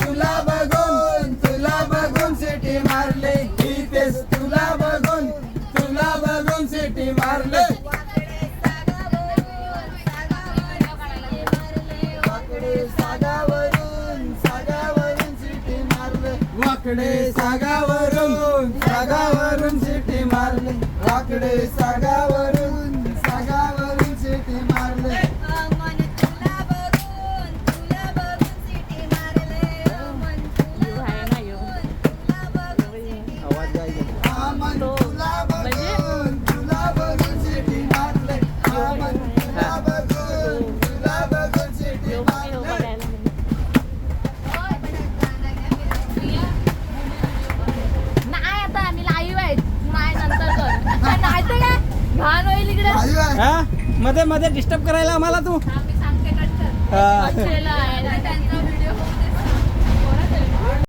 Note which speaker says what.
Speaker 1: तुला बघून तुला बघून सिटी मारले. तुला बघून तुला बघून सिटी मारले. वाकडे सागावरून सागावरून सिटी मारले. वाकडे सागावरून
Speaker 2: होईल इकडे.
Speaker 3: हा मध्ये मध्ये डिस्टर्ब करायला आम्हाला तू
Speaker 2: हा, मी सांगते कट कर
Speaker 3: हा.
Speaker 2: केलं आहे. त्यांचं